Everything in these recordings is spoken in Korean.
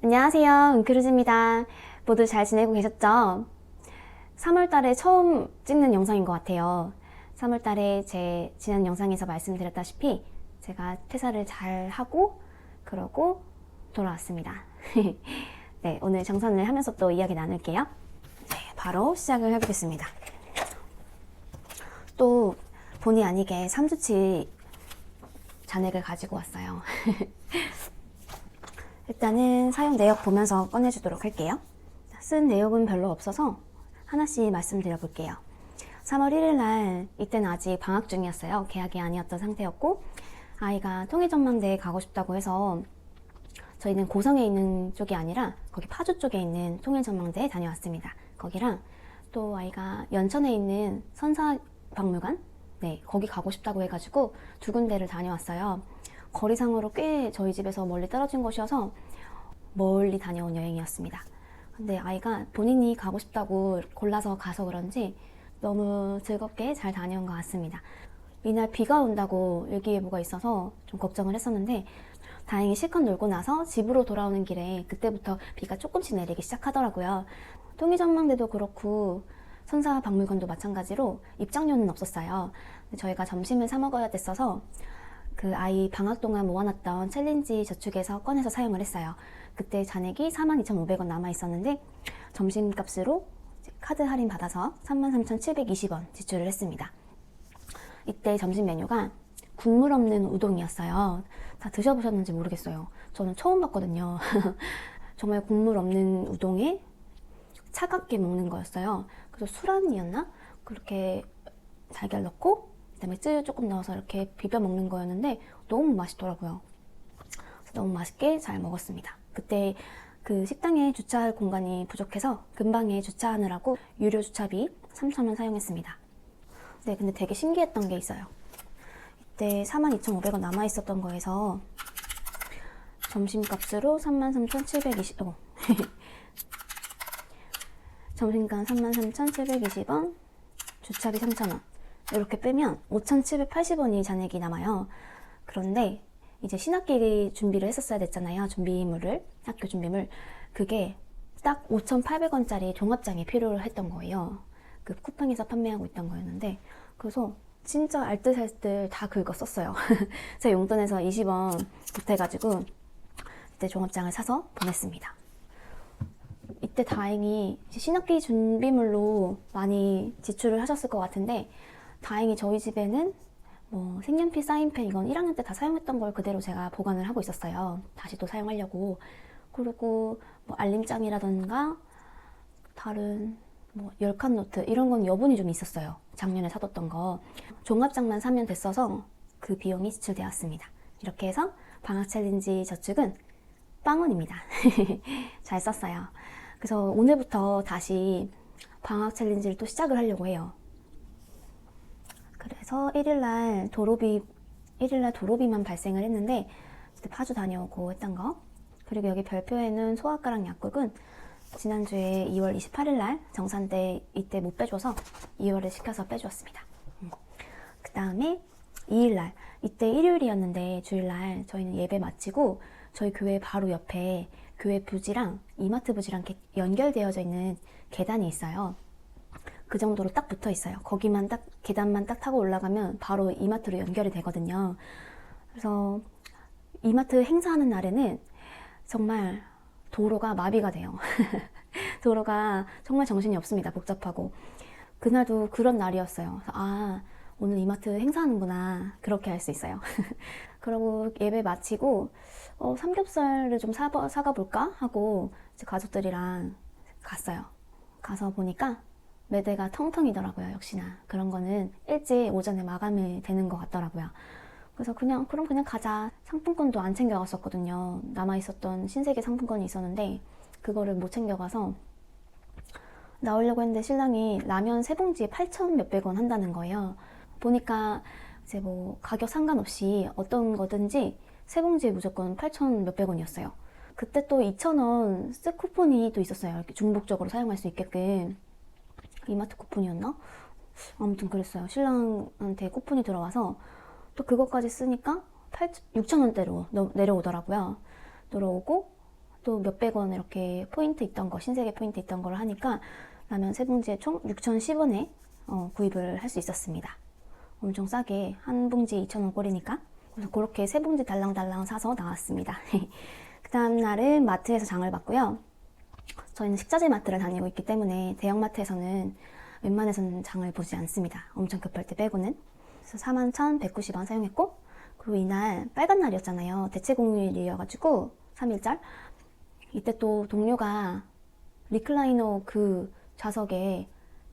안녕하세요. 은크루즈입니다. 모두 잘 지내고 계셨죠? 3월 달에 처음 찍는 영상인 것 같아요. 3월 달에 제 지난 영상에서 말씀드렸다시피 제가 퇴사를 잘 하고 그러고 돌아왔습니다. 네, 오늘 정산을 하면서 또 이야기 나눌게요. 네, 바로 시작을 해보겠습니다. 또 본의 아니게 3주치 잔액을 가지고 왔어요. 일단은 사용 내역 보면서 꺼내주도록 할게요. 쓴 내역은 별로 없어서 하나씩 말씀드려 볼게요. 3월 1일 날 이때는 아직 방학 중이었어요. 계약이 아니었던 상태였고 아이가 통일전망대에 가고 싶다고 해서 저희는 고성에 있는 쪽이 아니라 거기 파주 쪽에 있는 통일전망대에 다녀왔습니다. 거기랑 또 아이가 연천에 있는 선사박물관 네 거기 가고 싶다고 해가지고 두 군데를 다녀왔어요. 거리상으로 꽤 저희 집에서 멀리 떨어진 곳이어서 멀리 다녀온 여행이었습니다. 근데 아이가 본인이 가고 싶다고 골라서 가서 그런지 너무 즐겁게 잘 다녀온 것 같습니다. 이날 비가 온다고 일기예보가 있어서 좀 걱정을 했었는데 다행히 실컷 놀고 나서 집으로 돌아오는 길에 그때부터 비가 조금씩 내리기 시작하더라고요. 통일전망대도 그렇고 선사 박물관도 마찬가지로 입장료는 없었어요. 저희가 점심을 사 먹어야 됐어서 그 아이 방학 동안 모아놨던 챌린지 저축에서 꺼내서 사용을 했어요. 그때 잔액이 42,500원 남아 있었는데 점심값으로 카드 할인 받아서 33,720원 지출을 했습니다. 이때 점심 메뉴가 국물 없는 우동이었어요. 다 드셔보셨는지 모르겠어요. 저는 처음 봤거든요. 정말 국물 없는 우동에 차갑게 먹는 거였어요. 그래서 술안이었나? 그렇게 달걀 넣고 그다음에 쯔유 조금 넣어서 이렇게 비벼 먹는 거였는데 너무 맛있더라고요. 너무 맛있게 잘 먹었습니다. 그때 그 식당에 주차할 공간이 부족해서 근방에 주차하느라고 유료 주차비 3,000원 사용했습니다. 네, 근데 되게 신기했던 게 있어요. 이때 42,500원 남아 있었던 거에서 점심값으로 33,720, 어. 점심값 33,720원, 주차비 3,000원. 이렇게 빼면 5,780원이 잔액이 남아요. 그런데 이제 신학기 준비를 했었어야 됐잖아요. 준비물을, 학교 준비물. 그게 딱 5,800원짜리 종합장이 필요로 했던 거예요. 그 쿠팡에서 판매하고 있던 거였는데. 그래서 진짜 알뜰살뜰 다 긁었었어요. 제 용돈에서 20원 보태가지고 그때 종합장을 사서 보냈습니다. 이때 다행히 신학기 준비물로 많이 지출을 하셨을 것 같은데 다행히 저희 집에는 뭐 색연필, 사인펜 이건 1학년 때 다 사용했던 걸 그대로 제가 보관을 하고 있었어요. 다시 또 사용하려고. 그리고 뭐 알림장이라던가 다른 뭐 열칸 노트 이런 건 여분이 좀 있었어요. 작년에 사뒀던 거. 종합장만 사면 됐어서 그 비용이 지출되었습니다. 이렇게 해서 방학 챌린지 저축은 빵원입니다. 잘 썼어요. 그래서 오늘부터 다시 방학 챌린지를 또 시작을 하려고 해요. 그래서 1일날 도로비 1일날 도로비만 발생을 했는데 파주 다녀오고 했던 거 그리고 여기 별표에는 소아과랑 약국은 지난주에 2월 28일날 정산 때 이때 못 빼줘서 2월에 시켜서 빼주었습니다. 그 다음에 2일날 이때 일요일이었는데 주일날 저희는 예배 마치고 저희 교회 바로 옆에 교회 부지랑 이마트 부지랑 연결되어져 있는 계단이 있어요. 그 정도로 딱 붙어 있어요. 거기만 딱 계단만 딱 타고 올라가면 바로 이마트로 연결이 되거든요. 그래서 이마트 행사하는 날에는 정말 도로가 마비가 돼요. 도로가 정말 정신이 없습니다. 복잡하고. 그날도 그런 날이었어요. 아, 오늘 이마트 행사하는구나. 그렇게 할수 있어요. 그러고 예배 마치고, 어, 삼겹살을 좀 사, 사가 볼까? 하고 가족들이랑 갔어요. 가서 보니까 매대가 텅텅이더라고요. 역시나. 그런 거는 일찍 오전에 마감이 되는 것 같더라고요. 그래서 그냥, 그럼 그냥 가자. 상품권도 안 챙겨갔었거든요. 남아 있었던 신세계 상품권이 있었는데, 그거를 못 챙겨가서 나오려고 했는데 신랑이 라면 세 봉지에 8천 몇백 원 한다는 거예요. 보니까 이제 뭐 가격 상관없이 어떤 거든지 세 봉지에 무조건 8천 몇백 원이었어요. 그때 또 2천 원스 쿠폰이 또 있었어요. 이렇게 중복적으로 사용할 수 있게끔. 이마트 쿠폰이었나? 아무튼 그랬어요. 신랑한테 쿠폰이 들어와서 또 그것까지 쓰니까 8, 6천 원대로 내려오더라고요. 들어오고 또 몇백 원 이렇게 포인트 있던 거, 신세계 포인트 있던 걸 하니까 라면 세 봉지에 총 6,010원에 어, 구입을 할 수 있었습니다. 엄청 싸게 한 봉지 2,000원 꼴이니까 그래서 그렇게 세 봉지 달랑달랑 사서 나왔습니다. 그 다음 날은 마트에서 장을 봤고요. 저희는 식자재 마트를 다니고 있기 때문에 대형 마트에서는 웬만해서는 장을 보지 않습니다. 엄청 급할 때 빼고는. 그래서 41,190원 사용했고 그리고 이날 빨간 날이었잖아요. 대체 공휴일이어가지고 3일절. 이때 또 동료가 리클라이너 그 좌석에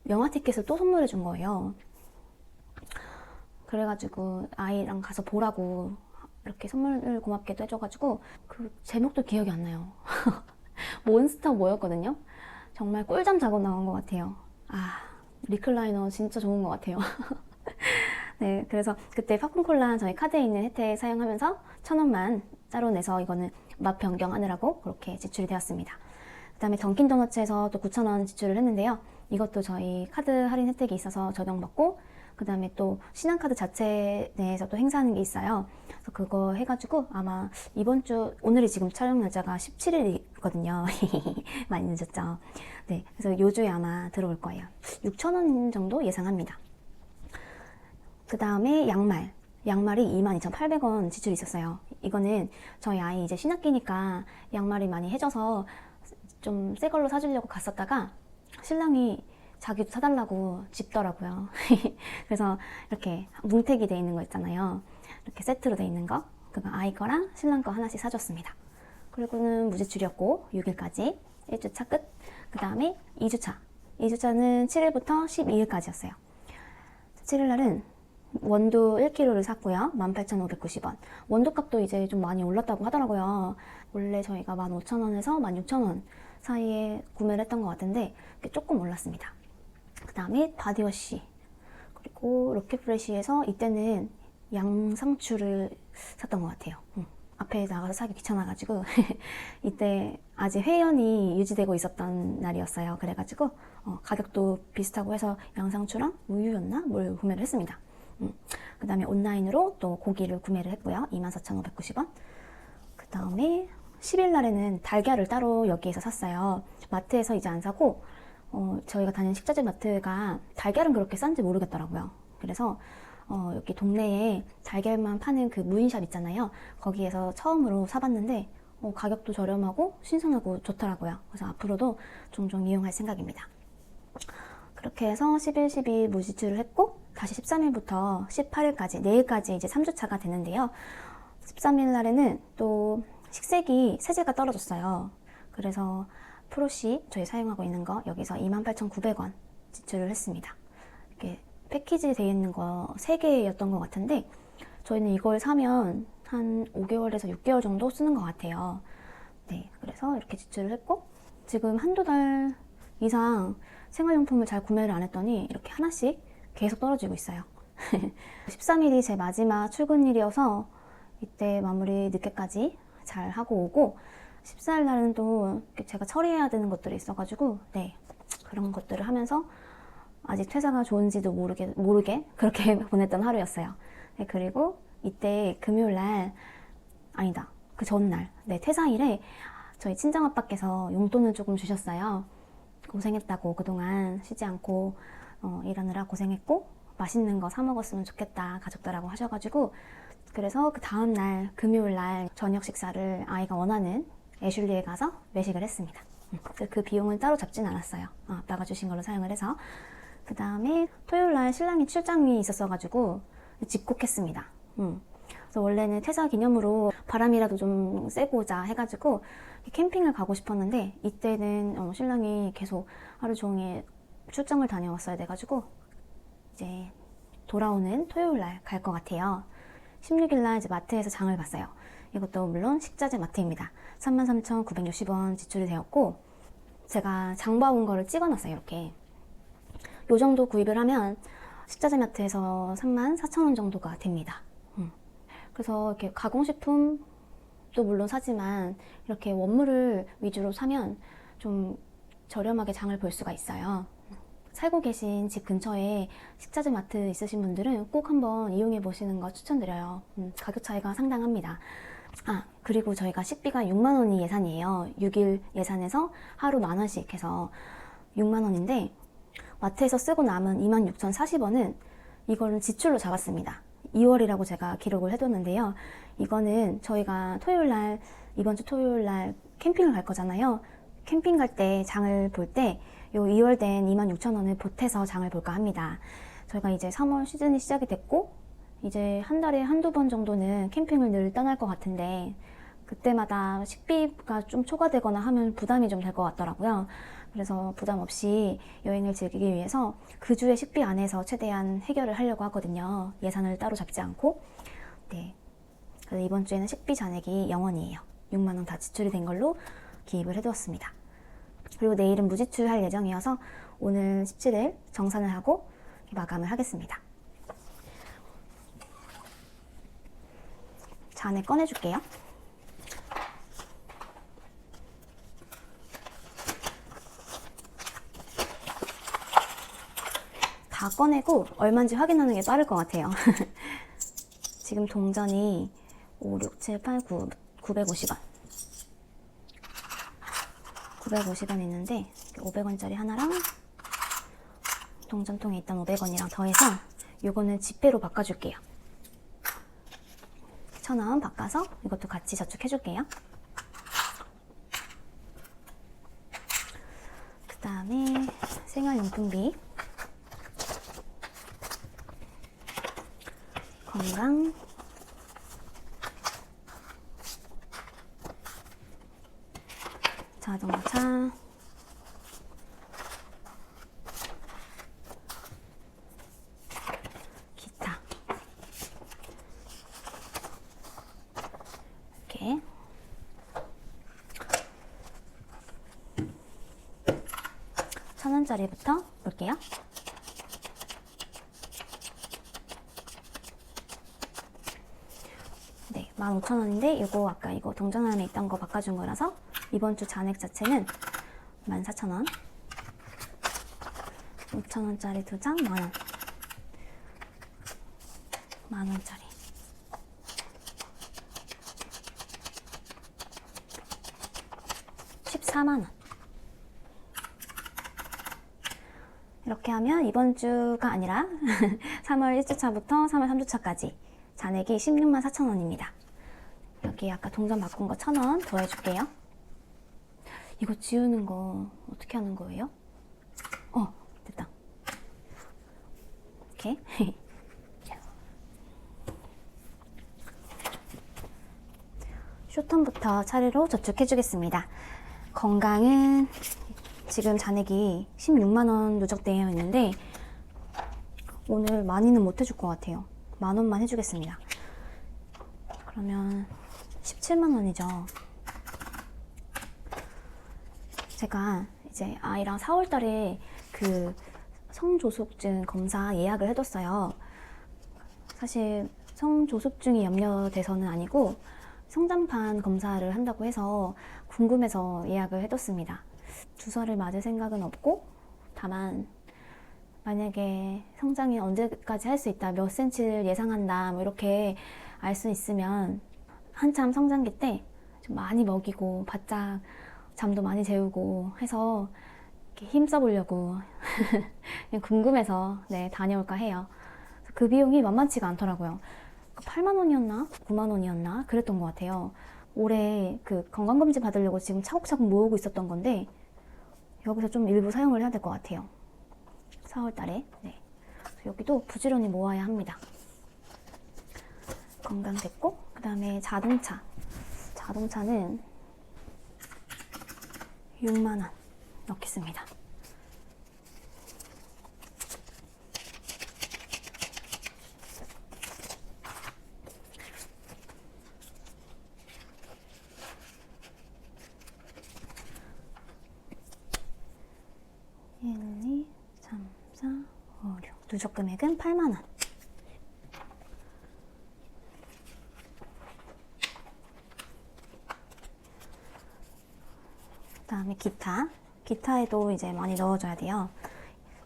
영화 티켓을 또 선물해 준 거예요. 그래가지고 아이랑 가서 보라고 이렇게 선물을 고맙게도 해줘가지고 그 제목도 기억이 안 나요. 몬스터 뭐였거든요. 정말 꿀잠 자고 나온 것 같아요. 아 리클라이너 진짜 좋은 것 같아요. 네, 그래서 그때 팝콘콜라 저희 카드에 있는 혜택 사용하면서 천 원만 따로 내서 이거는 맛 변경하느라고 그렇게 지출이 되었습니다. 그 다음에 던킨 도너츠에서 또 9,000원 지출을 했는데요. 이것도 저희 카드 할인 혜택이 있어서 적용받고, 그 다음에 또 신한카드 자체 내에서 또 행사하는 게 있어요. 그래서 그거 해가지고 아마 이번 주, 오늘이 지금 촬영 날짜가 17일이거든요. 많이 늦었죠. 네, 그래서 요 주에 아마 들어올 거예요. 6,000원 정도 예상합니다. 그 다음에 양말. 양말이 22,800원 지출이 있었어요. 이거는 저희 아이 이제 신학기니까 양말이 많이 해져서 좀 새 걸로 사주려고 갔었다가 신랑이 자기도 사달라고 집더라고요. 그래서 이렇게 뭉태기 돼 있는 거 있잖아요. 이렇게 세트로 돼 있는 거. 그거 아이 거랑 신랑 거 하나씩 사줬습니다. 그리고는 무지출이었고 6일까지 1주차 끝. 그 다음에 2주차. 2주차는 7일부터 12일까지였어요. 7일 날은 원두 1kg를 샀고요. 18,590원. 원두 값도 이제 좀 많이 올랐다고 하더라고요. 원래 저희가 15,000원에서 16,000원 사이에 구매를 했던 것 같은데 조금 올랐습니다. 그 다음에 바디워시 그리고 로켓프레시에서 이때는 양상추를 샀던 것 같아요. 음, 앞에 나가서 사기 귀찮아가지고 이때 아직 회연이 유지되고 있었던 날이었어요. 그래가지고 어, 가격도 비슷하고 해서 양상추랑 우유였나 뭘 구매를 했습니다. 음, 그 다음에 온라인으로 또 고기를 구매를 했고요. 24,590원. 그 다음에 10일 날에는 달걀을 따로 여기에서 샀어요. 마트에서 이제 안 사고, 어, 저희가 다니는 식자재 마트가 달걀은 그렇게 싼지 모르겠더라고요. 그래서, 어, 여기 동네에 달걀만 파는 그 무인샵 있잖아요. 거기에서 처음으로 사봤는데, 어, 가격도 저렴하고 신선하고 좋더라고요. 그래서 앞으로도 종종 이용할 생각입니다. 그렇게 해서 11, 12 무지출을 했고 다시 13일부터 18일까지 내일까지 이제 3주차가 되는데요. 13일 날에는 또 식색이 세제가 떨어졌어요. 그래서 프로시 저희 사용하고 있는 거 여기서 28,900원 지출을 했습니다. 이렇게 패키지 되어 있는 거 3개였던 것 같은데 저희는 이걸 사면 한 5개월에서 6개월 정도 쓰는 것 같아요. 네, 그래서 이렇게 지출을 했고 지금 한두 달 이상 생활용품을 잘 구매를 안 했더니 이렇게 하나씩 계속 떨어지고 있어요. 13일이 제 마지막 출근일이어서 이때 마무리 늦게까지 잘 하고 오고 14일 날은 또 제가 처리해야 되는 것들이 있어가지고 네 그런 것들을 하면서 아직 퇴사가 좋은지도 모르게 모르게 그렇게 보냈던 하루였어요. 네, 그리고 이때 금요일 날 아니다 그 전날 네 퇴사일에 저희 친정 아빠께서 용돈을 조금 주셨어요. 고생했다고 그동안 쉬지 않고 어, 일하느라 고생했고 맛있는 거 사 먹었으면 좋겠다 가족들하고 하셔가지고 그래서 그 다음 날 금요일 날 저녁 식사를 아이가 원하는 애슐리에 가서 외식을 했습니다. 그 비용은 따로 잡진 않았어요. 어, 아빠가 주신 걸로 사용을 해서 그 다음에 토요일 날 신랑이 출장이 있었어가지고 집콕했습니다. 음. 그래서 원래는 퇴사 기념으로 바람이라도 좀 쐬고 오자 해가지고 캠핑을 가고 싶었는데 이때는 어, 신랑이 계속 하루 종일 출장을 다녀왔어야 돼가지고 이제 돌아오는 토요일 날 갈 것 같아요. 16일 날 이제 마트에서 장을 봤어요. 이것도 물론 식자재 마트입니다. 33,960원 지출이 되었고 제가 장 봐온 거를 찍어놨어요. 이렇게 요 정도 구입을 하면 식자재 마트에서 34,000원 정도가 됩니다. 음. 그래서 이렇게 가공식품도 물론 사지만 이렇게 원물을 위주로 사면 좀 저렴하게 장을 볼 수가 있어요. 살고 계신 집 근처에 식자재 마트 있으신 분들은 꼭 한번 이용해 보시는 거 추천드려요. 음, 가격 차이가 상당합니다. 아, 그리고 저희가 식비가 6만 원이 예산이에요. 6일 예산에서 하루 만 원씩 해서 6만 원인데 마트에서 쓰고 남은 2만 6,040원은 이거는 지출로 잡았습니다. 2월이라고 제가 기록을 해뒀는데요. 이거는 저희가 토요일 날 이번 주 토요일 날 캠핑을 갈 거잖아요. 캠핑 갈 때 장을 볼 때 요 2월 된 2만 6천 원을 보태서 장을 볼까 합니다. 저희가 이제 3월 시즌이 시작이 됐고 이제 한 달에 한두 번 정도는 캠핑을 늘 떠날 것 같은데 그때마다 식비가 좀 초과되거나 하면 부담이 좀 될 것 같더라고요. 그래서 부담 없이 여행을 즐기기 위해서 그 주의 식비 안에서 최대한 해결을 하려고 하거든요. 예산을 따로 잡지 않고. 네. 그래서 이번 주에는 식비 잔액이 0원이에요. 6만 원 다 지출이 된 걸로 기입을 해두었습니다. 그리고 내일은 무지출할 예정이어서 오늘 17일 정산을 하고 마감을 하겠습니다. 잔에 꺼내줄게요. 다 꺼내고 얼마인지 확인하는 게 빠를 것 같아요. 지금 동전이 5, 6, 7, 8, 9, 950원. 950원 있는데 500원짜리 하나랑 동전통에 있던 500원이랑 더해서 요거는 지폐로 바꿔줄게요. 1000원 바꿔서 이것도 같이 저축해줄게요. 그 다음에 생활용품비 건강 자동차 기타 이렇게 천 원짜리부터 볼게요. 네, 15,000원인데 이거 아까 이거 동전 안에 있던 거 바꿔준 거라서 이번 주 잔액 자체는 14,000원. 5,000원짜리 두 장 만원. 만원짜리. 14만원. 이렇게 하면 이번 주가 아니라 3월 1주차부터 3월 3주차까지 잔액이 16만 4천 원입니다. 여기 아까 동전 바꾼 거 1,000원 더해줄게요. 이거 지우는 거 어떻게 하는 거예요? 어, 됐다. 이렇게. 쇼턴부터 차례로 저축해주겠습니다. 건강은 지금 잔액이 16만원 누적되어 있는데 오늘 많이는 못 해줄 것 같아요. 만 원만 해주겠습니다. 그러면 17만 원이죠. 제가 이제 아이랑 4월 달에 그 성조숙증 검사 예약을 해뒀어요. 사실 성조숙증이 염려돼서는 아니고 성장판 검사를 한다고 해서 궁금해서 예약을 해뒀습니다. 주사를 맞을 생각은 없고 다만 만약에 성장이 언제까지 할 수 있다, 몇 센치를 예상한다, 뭐 이렇게 알 수 있으면 한참 성장기 때 좀 많이 먹이고 바짝 잠도 많이 재우고 해서 이렇게 힘써 보려고 그냥 궁금해서 네 다녀올까 해요. 그 비용이 만만치가 않더라고요. 8만 원이었나 9만 원이었나 그랬던 것 같아요. 올해 그 건강검진 받으려고 지금 차곡차곡 모으고 있었던 건데 여기서 좀 일부 사용을 해야 될 것 같아요. 4월 달에. 네. 여기도 부지런히 모아야 합니다. 건강 됐고, 그 다음에 자동차. 자동차는 6만원 넣겠습니다. 일, 이, 삼, 사, 오, 육. 누적 금액은 8만 원. 그 다음에 기타. 기타에도 이제 많이 넣어줘야 돼요.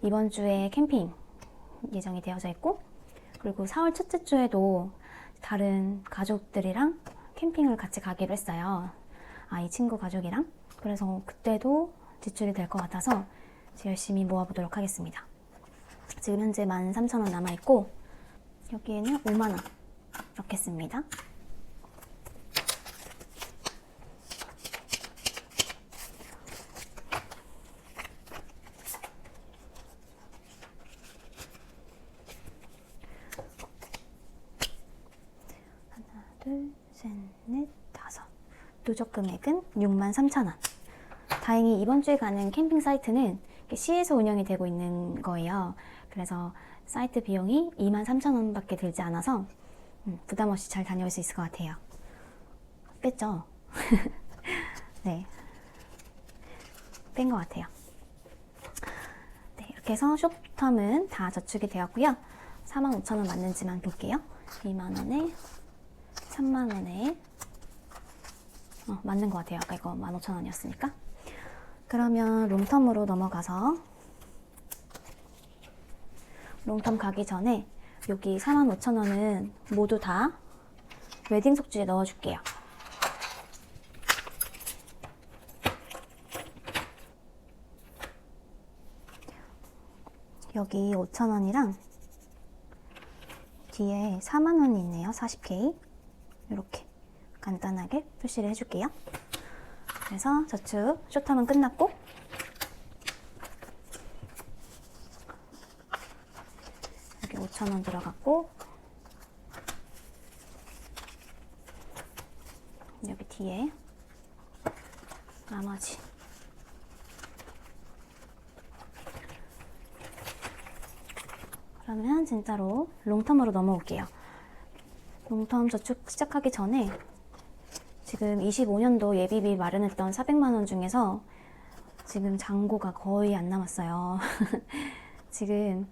이번 주에 캠핑 예정이 되어져 있고, 그리고 4월 첫째 주에도 다른 가족들이랑 캠핑을 같이 가기로 했어요. 아, 이 친구 가족이랑. 그래서 그때도 지출이 될 것 같아서 열심히 모아보도록 하겠습니다. 지금 현재 13,000원 남아있고, 여기에는 5만원 넣겠습니다. 하나, 둘, 셋, 넷, 다섯. 누적 금액은 63,000원. 다행히 이번 주에 가는 캠핑 사이트는 시에서 운영이 되고 있는 거예요. 그래서 사이트 비용이 23,000원 밖에 들지 않아서 음, 부담 없이 잘 다녀올 수 있을 것 같아요. 뺐죠? 네. 뺀 것 같아요. 네, 이렇게 해서 쇼텀은 다 저축이 되었고요. 45,000원 맞는지만 볼게요. 2만원에 3만원에 어, 맞는 것 같아요. 아까 이거 15,000원이었으니까. 그러면 롱텀으로 넘어가서 롱텀 가기 전에 여기 45,000원은 모두 다 웨딩 속주에 넣어줄게요. 여기 5,000원이랑 뒤에 4만원이 있네요. 40K. 이렇게 간단하게 표시를 해줄게요. 그래서 저축 쇼텀은 끝났고 여기 5,000원 들어갔고 여기 뒤에 나머지 그러면 진짜로 롱텀으로 넘어올게요. 롱텀 저축 시작하기 전에 지금 25년도 예비비 마련했던 400만 원 중에서 지금 잔고가 거의 안 남았어요. 지금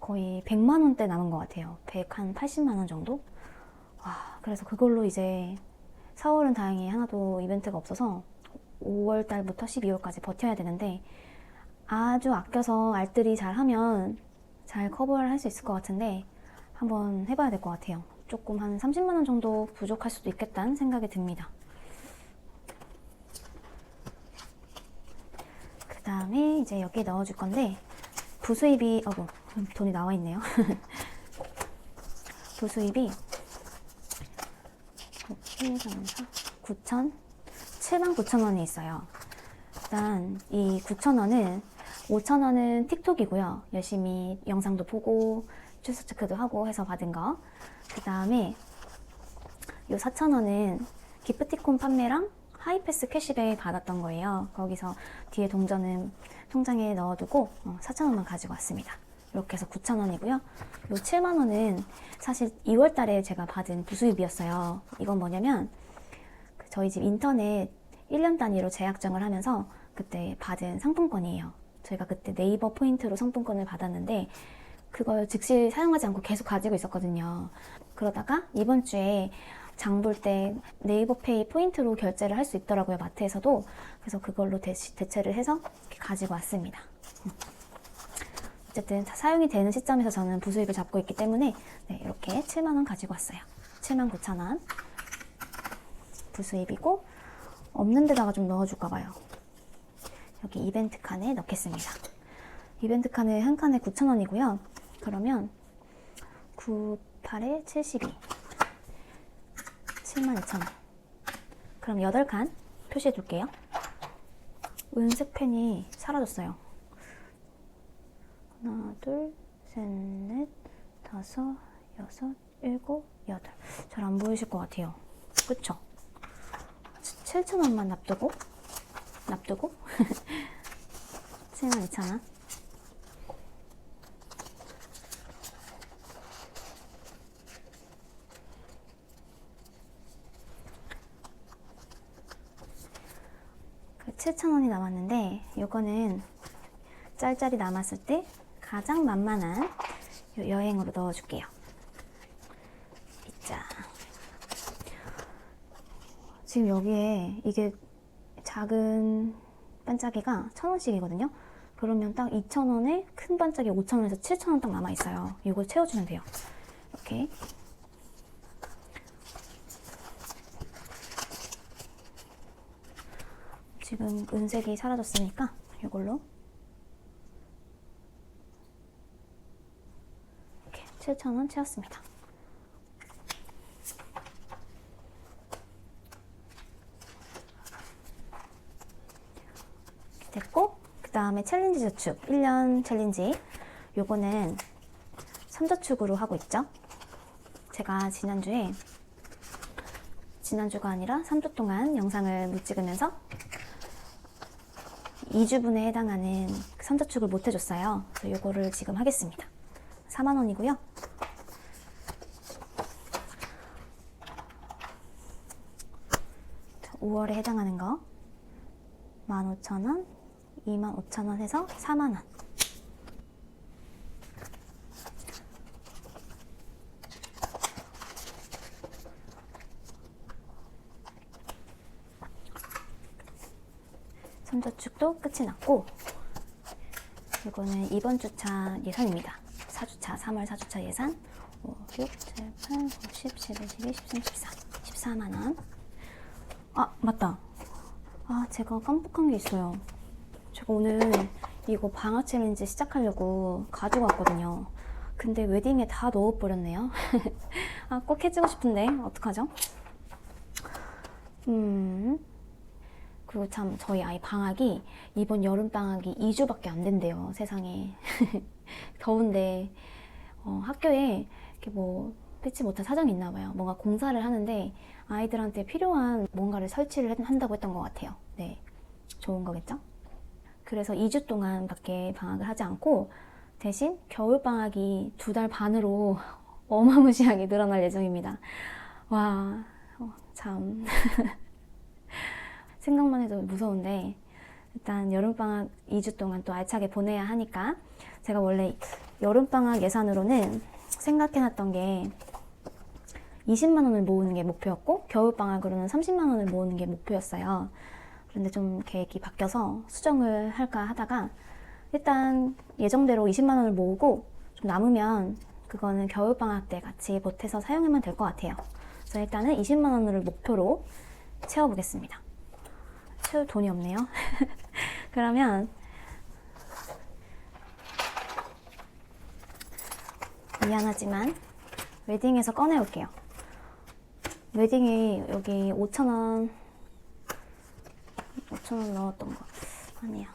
거의 100만 원대 남은 것 같아요. 100, 한 80만 원 정도? 와, 그래서 그걸로 이제 4월은 다행히 하나도 이벤트가 없어서 5월 달부터 12월까지 버텨야 되는데 아주 아껴서 알뜰히 잘 하면 잘 커버를 할 수 있을 것 같은데 한번 해봐야 될 것 같아요. 조금 한 30만 원 정도 부족할 수도 있겠다는 생각이 듭니다. 그 다음에 이제 여기에 넣어줄 건데 부수입이 어구 돈이 나와 있네요. 부수입이 1, 3, 4, 9천 7만 9천 원이 있어요. 일단 이 9천 원은 5천 원은 틱톡이고요. 열심히 영상도 보고 출석 체크도 하고 해서 받은 거. 그 다음에 요 4천 원은 기프티콘 판매랑 하이패스 캐시백 받았던 거예요. 거기서 뒤에 동전은 통장에 넣어두고 4천 원만 가지고 왔습니다. 이렇게 해서 9천 원이고요. 요 7만 원은 사실 2월 달에 제가 받은 부수입이었어요. 이건 뭐냐면 그 저희 집 인터넷 1년 단위로 재약정을 하면서 그때 받은 상품권이에요. 저희가 그때 네이버 포인트로 상품권을 받았는데 그걸 즉시 사용하지 않고 계속 가지고 있었거든요. 그러다가 이번 주에 장 볼 때 네이버 페이 포인트로 결제를 할 수 있더라고요. 마트에서도. 그래서 그걸로 대시, 대체를 해서 가지고 왔습니다. 음. 어쨌든 사용이 되는 시점에서 저는 부수입을 잡고 있기 때문에 네, 이렇게 7만원 가지고 왔어요. 7만 9천원. 부수입이고 없는 데다가 좀 넣어줄까 봐요. 여기 이벤트 칸에 넣겠습니다. 이벤트 칸에 한 칸에 9,000원이고요. 그러면 9, 8에 72. 72,000원. 그럼 8칸 표시해 둘게요. 은색 펜이 사라졌어요. 하나, 둘, 셋, 넷, 다섯, 여섯, 일곱, 여덟. 잘 안 보이실 것 같아요. 그쵸? 7,000원만 납두고 납두고 72,000원 7,000원이 남았는데 이거는 짤짤이 남았을 때 가장 만만한 요 여행으로 넣어줄게요. 자, 지금 여기에 이게 작은 반짝이가 천 원씩이거든요. 그러면 딱 2,000원에 큰 반짝이 5,000원에서 7,000원 딱 남아 있어요. 이걸 채워주면 돼요. 이렇게 지금 은색이 사라졌으니까 이걸로 이렇게 7,000원 채웠습니다. 됐고 그 다음에 챌린지 저축 1년 챌린지 요거는 3저축으로 하고 있죠. 제가 지난주에 지난주가 아니라 3주 동안 영상을 못 찍으면서 2주분에 해당하는 3저축을 못 해줬어요. 그래서 요거를 지금 하겠습니다. 4만원이고요. 자, 5월에 해당하는 거 15,000원, 25,000원 해서 4만원. 선저축도 끝이 났고 이거는 이번 주차 예산입니다. 4주차, 3월 4주차 예산 5, 6, 7, 8, 9, 10, 11, 12, 13, 14 14만 원. 아, 맞다. 아, 제가 깜빡한 게 있어요. 제가 오늘 이거 방학 챌린지 시작하려고 가지고 왔거든요. 근데 웨딩에 다 넣어버렸네요. 아, 꼭 해주고 싶은데 어떡하죠? 음, 그리고 참 저희 아이 방학이 이번 여름 방학이 2주밖에 안 된대요 세상에. 더운데 어, 학교에 이렇게 뭐 빼지 못한 사정이 있나 봐요. 뭔가 공사를 하는데 아이들한테 필요한 뭔가를 설치를 했- 한다고 했던 것 같아요. 네. 좋은 거겠죠? 그래서 2주 동안밖에 방학을 하지 않고 대신 겨울 방학이 두 달 반으로 어마무시하게 늘어날 예정입니다. 와 어, 참 생각만 해도 무서운데 일단 여름방학 2주 동안 또 알차게 보내야 하니까 제가 원래 여름방학 예산으로는 생각해놨던 게 20만 원을 모으는 게 목표였고 겨울방학으로는 30만 원을 모으는 게 목표였어요. 그런데 좀 계획이 바뀌어서 수정을 할까 하다가 일단 예정대로 20만 원을 모으고 좀 남으면 그거는 겨울방학 때 같이 보태서 사용하면 될 것 같아요. 그래서 일단은 20만 원을 목표로 채워보겠습니다. 채울 돈이 없네요. 그러면 미안하지만 웨딩에서 꺼내올게요. 웨딩이 여기 5,000원 5,000원 넣었던 거 아니야.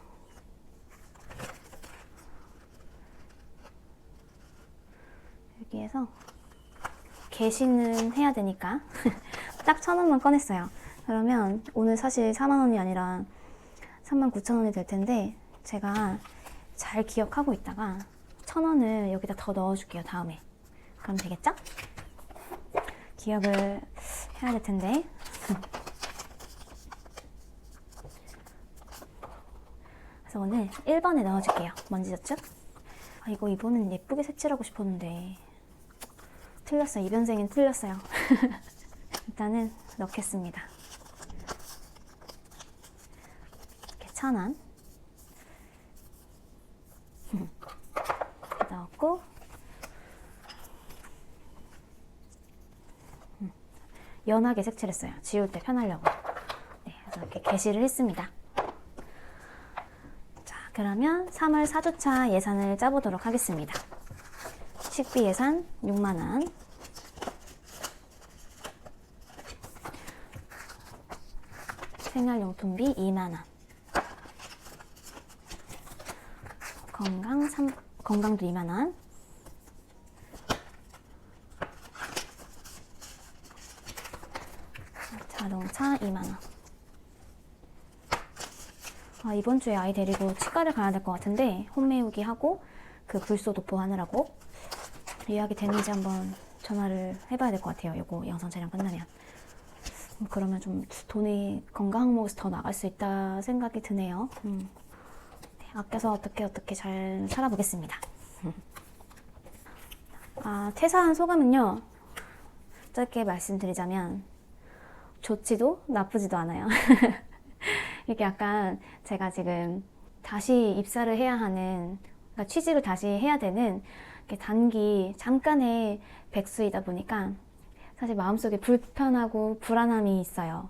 여기에서 게시는 해야 되니까 딱 천 원만 꺼냈어요. 그러면 오늘 사실 4만 원이 아니라 3만 9천 원이 될 텐데 제가 잘 기억하고 있다가 천 원을 여기다 더 넣어줄게요 다음에. 그럼 되겠죠? 기억을 해야 될 텐데. 그래서 오늘 1번에 넣어줄게요. 먼지 저축. 아, 이거 이번엔 예쁘게 색칠하고 싶었는데. 틀렸어요. 이변생은 틀렸어요. 일단은 넣겠습니다. 이렇게 천 원. 넣었고, 음, 연하게 색칠했어요. 지울 때 편하려고. 네, 그래서 이렇게 게시를 했습니다. 자, 그러면 3월 4주차 예산을 짜보도록 하겠습니다. 식비 예산 6만원. 생활용품비 2만원. 3, 건강도 2만원. 자동차 2만원. 아, 이번 주에 아이 데리고 치과를 가야 될 것 같은데, 홈메우기 하고, 그 불소 도포 하느라고 예약이 되는지 한번 전화를 해봐야 될 것 같아요. 요거 영상 촬영 끝나면. 음, 그러면 좀 돈이 건강 항목에서 더 나갈 수 있다 생각이 드네요. 음. 네, 아껴서 어떻게 어떻게 잘 살아보겠습니다. 아, 퇴사한 소감은요. 짧게 말씀드리자면 좋지도 나쁘지도 않아요. 이렇게 약간 제가 지금 다시 입사를 해야 하는 그러니까 취직을 다시 해야 되는 단기 잠깐의 백수이다 보니까 사실 마음속에 불편하고 불안함이 있어요.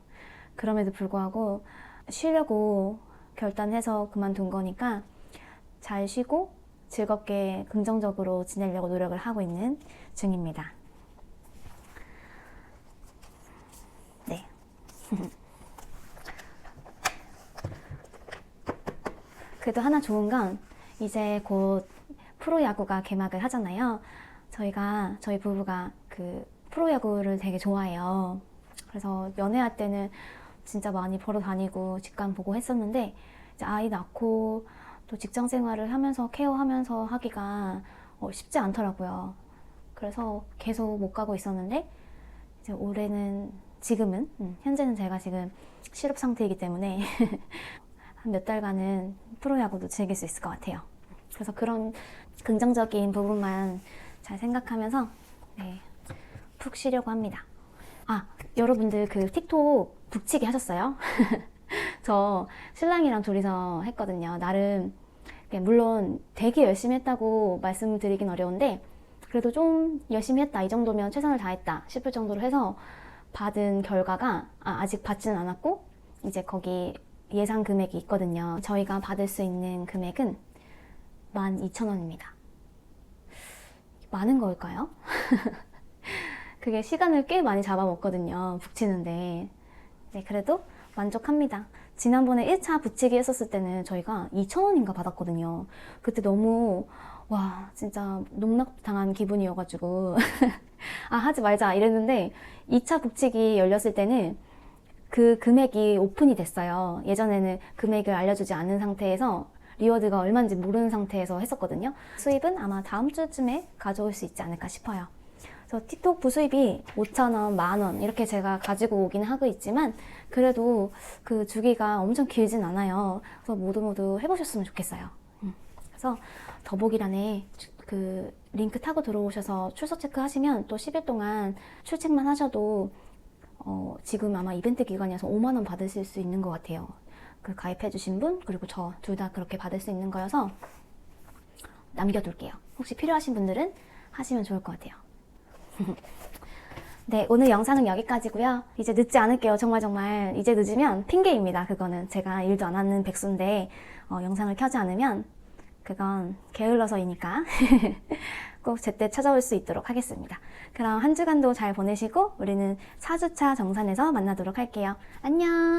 그럼에도 불구하고 쉬려고 결단해서 그만둔 거니까 잘 쉬고 즐겁게 긍정적으로 지내려고 노력을 하고 있는 중입니다. 네. 그래도 하나 좋은 건 이제 곧 프로야구가 개막을 하잖아요. 저희가, 저희 부부가 그 프로야구를 되게 좋아해요. 그래서 연애할 때는 진짜 많이 보러 다니고 직관 보고 했었는데 이제 아이 낳고 또 직장 생활을 하면서 케어하면서 하기가 어, 쉽지 않더라고요. 그래서 계속 못 가고 있었는데 이제 올해는 지금은 음, 현재는 제가 지금 실업 상태이기 때문에 한 몇 달간은 프로야구도 즐길 수 있을 것 같아요. 그래서 그런 긍정적인 부분만 잘 생각하면서 네, 푹 쉬려고 합니다. 아, 여러분들 그 틱톡 북치기 하셨어요? 저 신랑이랑 둘이서 했거든요. 나름 네, 물론 되게 열심히 했다고 말씀드리긴 어려운데 그래도 좀 열심히 했다 이 정도면 최선을 다했다 싶을 정도로 해서 받은 결과가 아, 아직 받지는 않았고 이제 거기 예상 금액이 있거든요. 저희가 받을 수 있는 금액은 12,000원입니다. 많은 걸까요? 그게 시간을 꽤 많이 잡아먹거든요. 북치는데. 네, 그래도 만족합니다. 지난번에 1차 붙이기 했었을 때는 저희가 2,000원인가 받았거든요. 그때 너무, 와, 진짜 농락 당한 기분이어가지고, 아, 하지 말자 이랬는데, 2차 북치기 열렸을 때는 그 금액이 오픈이 됐어요. 예전에는 금액을 알려주지 않은 상태에서 리워드가 얼마인지 모르는 상태에서 했었거든요. 수입은 아마 다음 주쯤에 가져올 수 있지 않을까 싶어요. 그래서 틱톡 부수입이 5,000원, 만원 이렇게 제가 가지고 오긴 하고 있지만 그래도 그 주기가 엄청 길진 않아요. 그래서 모두 모두 해보셨으면 좋겠어요. 음. 그래서 더보기란에 주- 그 링크 타고 들어오셔서 출석 체크하시면 또 10일 동안 출첵만 하셔도 어, 지금 아마 이벤트 기간이어서 5만 원 받으실 수 있는 것 같아요. 그 가입해 주신 분 그리고 저 둘 다 그렇게 받을 수 있는 거여서 남겨둘게요. 혹시 필요하신 분들은 하시면 좋을 것 같아요. 네, 오늘 영상은 여기까지고요. 이제 늦지 않을게요. 정말 정말 이제 늦으면 핑계입니다. 그거는 제가 일도 안 하는 백수인데 어, 영상을 켜지 않으면 그건 게을러서이니까 꼭 제때 찾아올 수 있도록 하겠습니다. 그럼 한 주간도 잘 보내시고 우리는 4주차 정산에서 만나도록 할게요. 안녕!